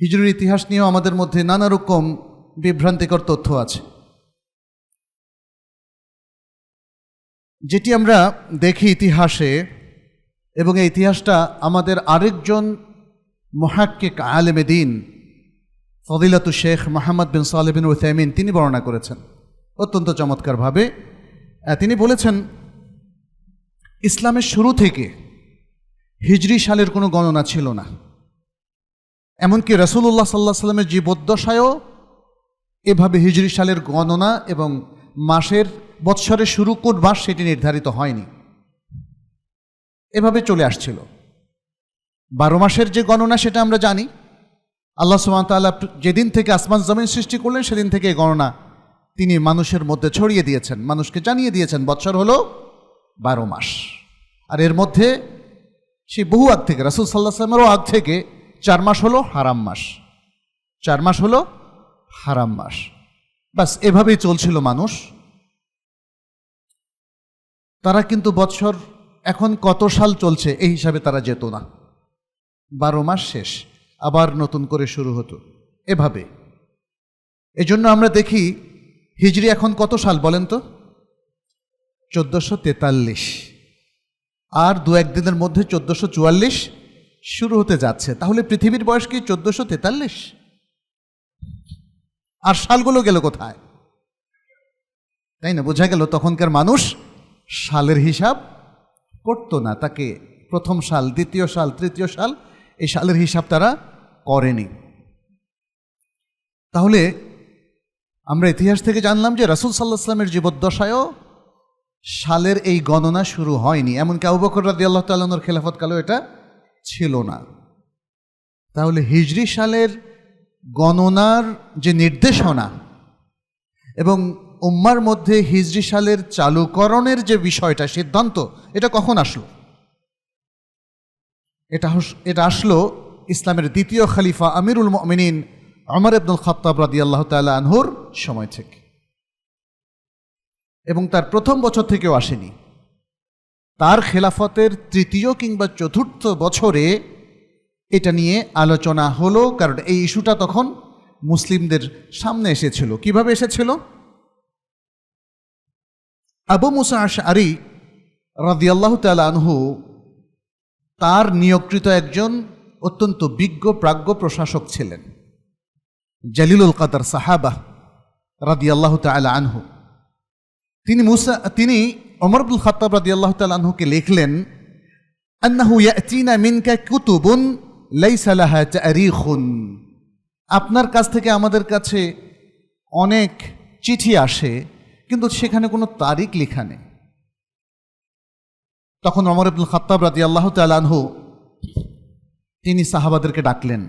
হিজরির ইতিহাস নিয়েও আমাদের মধ্যে নানা রকম বিভ্রান্তিকর তথ্য আছে। যেটি আমরা দেখি ইতিহাসে, এবং এই ইতিহাসটা আমাদের আরেকজন মহাক্কিক আলেমে দিন ফদিলাতু শেখ মোহাম্মদ বিন সালে বিন উসাইমিন, তিনি বর্ণনা করেছেন। অত্যন্ত চমৎকারভাবে তিনি বলেছেন, ইসলামের শুরু থেকে হিজরি সালের কোনো গণনা ছিল না। এমনকি রসুল্লাহ সাল্লাহ সাল্লামের জীবদ্দশায়ও এভাবে হিজরি সালের গণনা এবং মাসের বৎসরের শুরু কোন মাস সেটি নির্ধারিত হয়নি। এভাবে চলে আসছিল। বারো মাসের যে গণনা সেটা আমরা জানি। আল্লাহ সুমতাল্লাহ যেদিন থেকে আসমান জমিন সৃষ্টি করলেন, সেদিন থেকে গণনা তিনি মানুষের মধ্যে ছড়িয়ে দিয়েছেন, মানুষকে জানিয়ে দিয়েছেন, বৎসর হলো বারো মাস। আর এর মধ্যে সেই বহু আগ থেকে, রাসুল সাল্লাহ সাল্লামেরও আগ থেকে চার মাস হলো হারাম মাস। চার মাস হলো হারাম মাস। বাস, এভাবেই চলছিল মানুষ। তারা কিন্তু বৎসর, এখন কত সাল চলছে, এই হিসাবে তারা যেত না। বারো মাস শেষ, আবার নতুন করে শুরু হতো। এভাবে। এজন্য আমরা দেখি, হিজরি এখন কত সাল বলেন তো? চোদ্দোশো তেতাল্লিশ। আর দু একদিনের মধ্যে চোদ্দোশো চুয়াল্লিশ শুরু হতে যাচ্ছে। তাহলে পৃথিবীর বয়স কি চোদ্দোশো তেতাল্লিশ? আর সালগুলো গেল কোথায়? তাই না? বোঝা গেল তখনকার মানুষ সালের হিসাব করতো না। তাকে প্রথম সাল দ্বিতীয় সাল তৃতীয় সাল এই সালের হিসাব তারা করেনি। তাহলে আমরা ইতিহাস থেকে জানলাম যে রাসুল সাল্লাহ সাল্লামের জীবদ্দশায়ও সালের এই গণনা শুরু হয়নি। এমনকি আবু রাদি আল্লাহ তাল্লাহর খেলাফতকালেও এটা ছিল না। তাহলে হিজরি সালের গণনার যে নির্দেশনা এবং উম্মার মধ্যে হিজরি সালের চালুকরণের যে বিষয়টা, সিদ্ধান্ত, এটা কখন আসলো? এটা এটা আসলো ইসলামের দ্বিতীয় খালিফা আমিরুল মমিনিন অমর আব্দুল খত্তাব রাদি আল্লাহ তাল্লাহ আনহুর সময় থেকে। এবং তার প্রথম বছর থেকেও আসেনি। তার খেলাফতের তৃতীয় কিংবা চতুর্থ বছরে এটা নিয়ে আলোচনা হলো, কারণ এই ইস্যুটা তখন মুসলিমদের সামনে এসেছিল। কীভাবে এসেছিল? আবু মুসা আশআরি রাদিয়াল্লাহু তাআলা আনহু তার নিয়োগকৃত একজন অত্যন্ত বিজ্ঞ, প্রাজ্ঞ প্রশাসক ছিলেন, জালিলুল কাদার সাহাবা রাদিয়াল্লাহু তাআলা আনহু। তিনি মুসা, তিনি ওমর আব্দুল খাত্তাব রাদিয়াল্লাহু তাআলা আনহুকে লিখলেন আপনার কাছ থেকে আমাদের কাছে অনেক চিঠি আসে, কিন্তু সেখানে কোনো তারিখ লেখা নেই। তখন অমর আব্দুল খাত্তাব রাদি আল্লাহ তালানহু তিনি সাহাবাদেরকে ডাকলেন।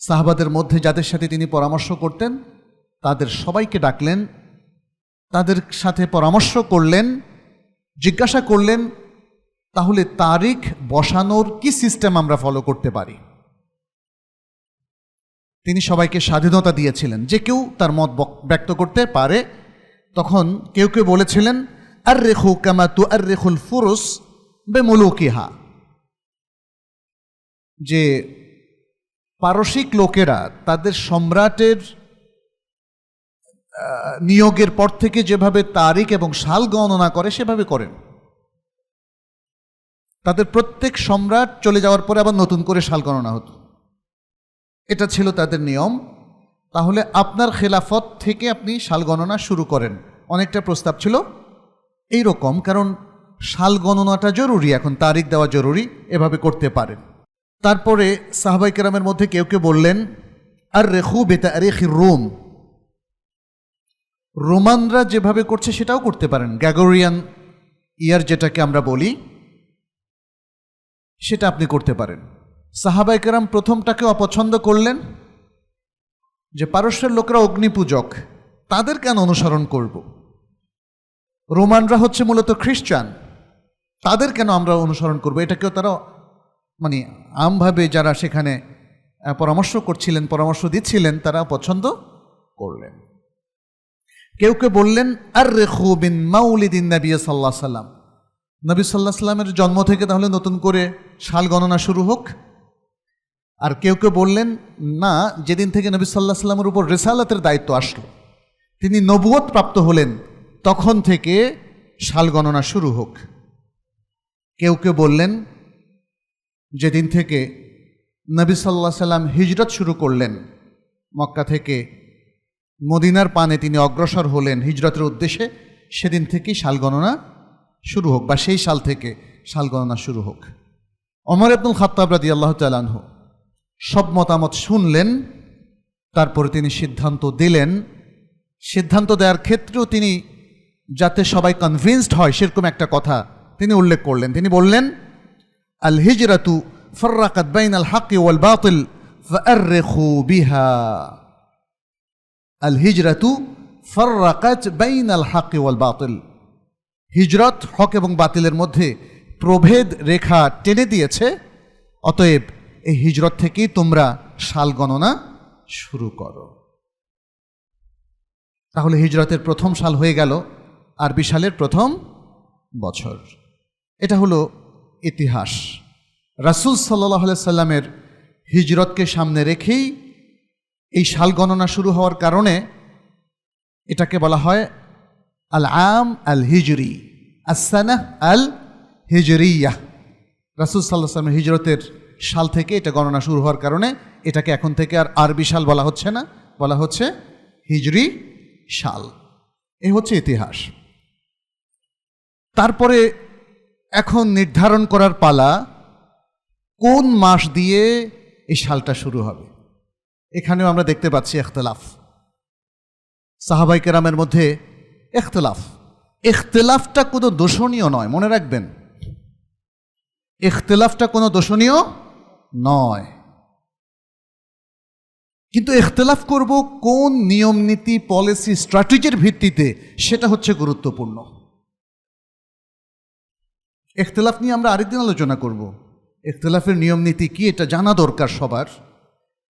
সাহাবাদের মধ্যে যাদের সাথে তিনি পরামর্শ করতেন, তাদের সবাইকে ডাকলেন তাদের সাথে পরামর্শ করলেন, জিজ্ঞাসা করলেন, তাহলে তারিখ বসানোর কি সিস্টেম আমরা ফলো করতে পারি? তিনি সবাইকে স্বাধীনতা দিয়েছিলেন। যে কেউ তার মত ব্যক্ত করতে পারে। তখন কেউ কেউ বলেছিলেন আর রেখু কামা তু আর রেখুল ফুরুস বে মুলুকিহা যে পারসিক লোকেরা তাদের সম্রাটের নিয়োগের পর থেকে যেভাবে তারিখ এবং সাল গণনা করে, সেভাবে করেন। তাদের প্রত্যেক সম্রাট চলে যাওয়ার পরে আবার নতুন করে সাল গণনা হতো। এটা ছিল তাদের নিয়ম। তাহলে আপনার খেলাফত থেকে আপনি সাল গণনা শুরু করেন। অনেকটা প্রস্তাব ছিল এই রকম কারণ সাল গণনাটা জরুরি, এখন তারিখ দেওয়া জরুরি, এভাবে করতে পারেন। তারপরে সাহাবাই কেরামের মধ্যে কেউ কেউ বললেন আর রেখু বেতা রেখি রোম। রোমানরা যেভাবে করছে সেটাও করতে পারেন। গ্যাগোরিয়ান ইয়ার যেটাকে আমরা বলি, সেটা আপনি করতে পারেন। সাহাবাইকেরাম প্রথমটাকে অপছন্দ করলেন যে পারস্যের লোকেরা অগ্নিপূজক, তাদের কেন অনুসরণ করব? রোমানরা হচ্ছে মূলত খ্রিস্টান, তাদের কেন আমরা অনুসরণ করব? এটাকেও তারা মানে আমভাবে যারা সেখানে পরামর্শ করছিলেন, পরামর্শ দিচ্ছিলেন, তারা পছন্দ করলেন। কেউ কেউ বললেন আর রেখু বিন মাউলিদিন নবী সাল্লাহ সাল্লাম। নবী সাল্লাহ সাল্লামের জন্ম থেকে তাহলে নতুন করে সাল গণনা শুরু হোক। আর কেউ কেউ বললেন, না, যেদিন থেকে নবী সাল্লাহ সাল্লামের উপর রেসালাতের দায়িত্ব আসলো, তিনি নবুয়ত প্রাপ্ত হলেন, তখন থেকে সাল গণনা শুরু হোক। কেউ কেউ বললেন, যেদিন থেকে নবী সাল্লাহ সাল্লাম হিজরত শুরু করলেন, মক্কা থেকে মদিনার পানে তিনি অগ্রসর হলেন হিজরতের উদ্দেশ্যে। সেদিন থেকেই সাল গণনা শুরু হোক বা সেই সাল থেকে সাল গণনা শুরু হোক। অমর আব্দুল খাত্তাব রাদি আল্লাহ তালানহ সব মতামত শুনলেন, তারপরে তিনি সিদ্ধান্ত দিলেন। সিদ্ধান্ত দেওয়ার ক্ষেত্রেও তিনি যাতে সবাই কনভিন্সড হয়, সেরকম একটা কথা তিনি উল্লেখ করলেন। তিনি বললেন, আল হিজরাতু ফর্রাকাত বাইন আল হাকি ওয়াল বাতিল ফাররিখু বিহা। আল হিজরাতু ফর্রাকাত বাইন আল হাকি ওয়াল বাতিল। হিজরত, হক এবং বাতিলের মধ্যে প্রভেদ রেখা টেনে দিয়েছে, অতএব এই হিজরত থেকেই তোমরা সাল গণনা শুরু করো। তাহলে হিজরতের প্রথম সাল হয়ে গেল, আরবি সালের প্রথম বছর। এটা হলো ইতিহাস। রাসুল সাল্লাহ সাল্লামের হিজরতকে সামনে রেখেই এই সাল গণনা শুরু হওয়ার কারণে এটাকে বলা হয় আল আম আল হিজরি আসানা আল হিজরিয়া রাসুল সাল্লাহ সাল্লামের হিজরতের সাল থেকে এটা গণনা শুরু হওয়ার কারণে এটাকে এখন থেকে আর আরবি সাল বলা হচ্ছে না, বলা হচ্ছে হিজরি সাল। এ হচ্ছে ইতিহাস। তারপরে এখন নির্ধারণ করার পালা কোন মাস দিয়ে এই সালটা শুরু হবে? এখানেও আমরা দেখতে পাচ্ছি এখতলাফ। সাহাবাই কেরামের মধ্যে এখতলাফ। এখতলাফটা কোনো দোষণীয় নয়, মনে রাখবেন। এখতলাফটা কোনো দোষণীয় নয়। কিন্তু এখতলাফ করব কোন নিয়ম, নীতি, পলিসি, স্ট্র্যাটেজির ভিত্তিতে সেটা হচ্ছে গুরুত্বপূর্ণ। এখতলাফ নিয়ে আমরা আরেকদিন আলোচনা করব। এখতলাফের নিয়ম, নীতি কি এটা জানা দরকার সবার।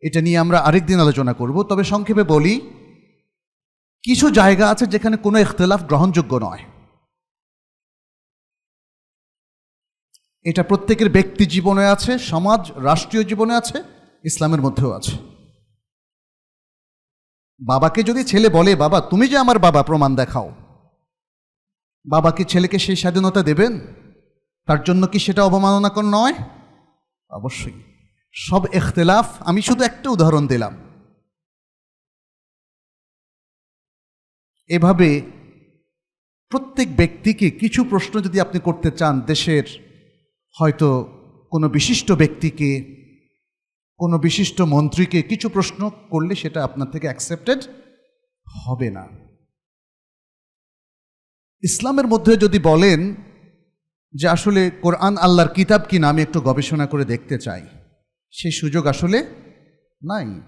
এটা নিয়ে আমরা আরেকদিন আলোচনা করব। তবে সংক্ষেপে বলি, কিছু জায়গা আছে যেখানে কোনো এখতলাফ গ্রহণযোগ্য নয়। এটা প্রত্যেকের ব্যক্তি জীবনে আছে, সমাজ, রাষ্ট্রীয় জীবনে আছে, ইসলামের মধ্যেও আছে। বাবাকে যদি ছেলে বলে, বাবা, তুমি যে আমার বাবা, প্রমাণ দেখাও। বাবাকে ছেলেকে সেই স্বাধীনতা দেবেন? তার জন্য কি সেটা অবমাননাকর নয়? অবশ্যই। সব এখতেলাফ, আমি শুধু একটা উদাহরণ দিলাম। এভাবে প্রত্যেক ব্যক্তিকে কিছু প্রশ্ন যদি আপনি করতে চান দেশের, হয়তো কোনো বিশিষ্ট ব্যক্তিকে, কোনো বিশিষ্ট মন্ত্রীকে কিছু প্রশ্ন করলে সেটা আপনার থেকে অ্যাকসেপ্টেড হবে না। ইসলামের মধ্যে যদি বলেন যে আসলে কোরআন আল্লাহর কিতাব কিনা, আমি একটু গবেষণা করে দেখতে চাই। সেই সুযোগ আসলে নাই।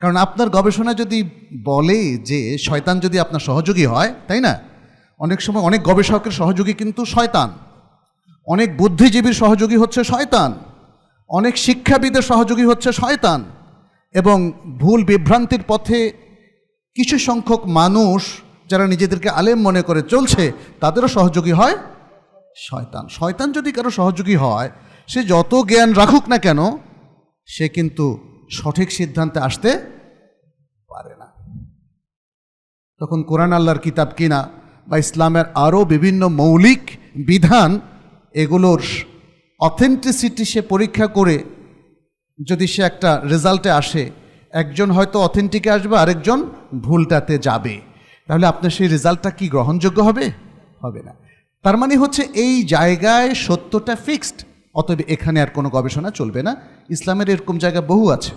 কারণ আপনার গবেষণা যদি বলে যে শয়তান যদি আপনার সহযোগী হয়, তাই না? অনেক সময় অনেক গবেষকের সহযোগী কিন্তু শয়তান। অনেক বুদ্ধিজীবীর সহযোগী হচ্ছে শয়তান। অনেক শিক্ষাবিদের সহযোগী হচ্ছে শয়তান। এবং ভুল বিভ্রান্তির পথে কিছু সংখ্যক মানুষ যারা নিজেদেরকে আলেম মনে করে চলছে, তাদেরও সহযোগী হয় শয়তান। শয়তান যদি কারও সহযোগী হয়, সে যত জ্ঞান রাখুক না কেন সে কিন্তু সঠিক সিদ্ধান্তে আসতে পারে না। তখন কোরআন আল্লাহর কিতাব কিনা বা ইসলামের আরও বিভিন্ন মৌলিক বিধান, এগুলোর অথেন্টিসিটি সে পরীক্ষা করে যদি সে একটা রেজাল্টে আসে, একজন হয়তো অথেন্টিকে আসবে, আরেকজন ভুলটাতে যাবে। তাহলে আপনার সেই রেজাল্টটা কি গ্রহণযোগ্য হবে? হবে না। তার মানে হচ্ছে এই জায়গায় সত্যটা ফিক্সড অতএব এখানে আর কোনো গবেষণা চলবে না। ইসলামের এরকম জায়গা বহু আছে।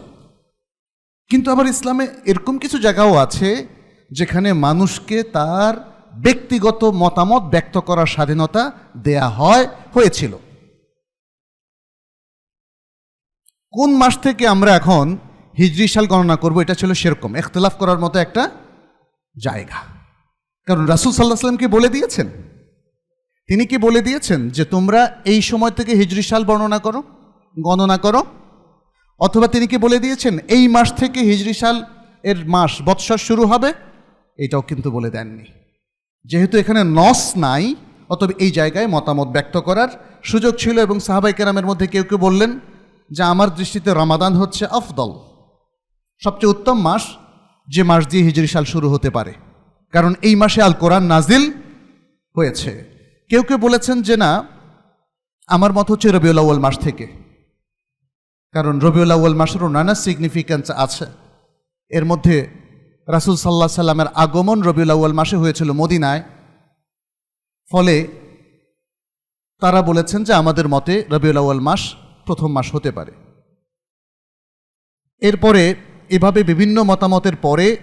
কিন্তু আবার ইসলামে এরকম কিছু জায়গাও আছে যেখানে মানুষকে তার ব্যক্তিগত মতামত ব্যক্ত করার স্বাধীনতা দেয়া হয়, হয়েছিল। কোন মাস থেকে আমরা এখন হিজরি সাল গণনা করব, এটা ছিল সেরকম। এখতলাফ করার মতো একটা জায়গা। কারণ রাসুল সাল্লাহ সাল্লামকে বলে দিয়েছেন। তিনি কি বলে দিয়েছেন যে তোমরা এই সময় থেকে হিজরি সাল বর্ণনা করো, গণনা করো? অথবা তিনি কি বলে দিয়েছেন, এই মাস থেকে হিজরি সাল এর মাস, বৎসর শুরু হবে? এটাও কিন্তু বলে দেননি। যেহেতু এখানে নস নাই, অতএব এই জায়গায় মতামত ব্যক্ত করার সুযোগ ছিল এবং সাহাবাই কেরামের মধ্যে কেউ কেউ বললেন যে আমার দৃষ্টিতে রমাদান হচ্ছে আফদল। সবচেয়ে উত্তম মাস যে মাস দিয়ে হিজরি সাল শুরু হতে পারে। কারণ এই মাসে আল কোরআন নাজিল হয়েছে। কেউ কেউ বলেছেন যে না, আমার মত হচ্ছে রবিউল আউ্য়াল মাস থেকে। কারণ রবিউল আউ্য়াল মাসেরও নানা সিগনিফিক্যান্স আছে। এর মধ্যে রাসুল সাল্লাহ সাল্লামের আগমন রবিউল আউ্য়াল মাসে হয়েছিল মদিনায়। ফলে তারা বলেছেন যে আমাদের মতে রবিউল আউ্য়াল মাস প্রথম মাস হতে পারে। এরপরে এভাবে বিভিন্ন মতামতের পরে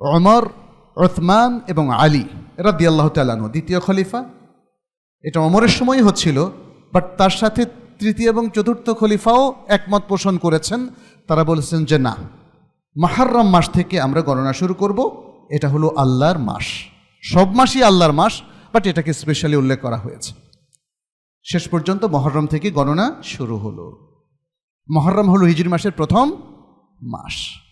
অমর ওথমান এবং আলী এরা দিয়াল্লাহ তালানু দ্বিতীয় খলিফা এটা অমরের সময় হচ্ছিল বাট তার সাথে তৃতীয় এবং চতুর্থ খলিফাও একমত পোষণ করেছেন। তারা বলেছেন যে না, মাহারম মাস থেকে আমরা গণনা শুরু করব, এটা হলো আল্লাহর মাস। সব মাসই আল্লাহর মাস বাট এটাকে স্পেশালি উল্লেখ করা হয়েছে। শেষ পর্যন্ত মহরম থেকে গণনা শুরু হলো। মহরম হলো হিজরি মাসের প্রথম মাস।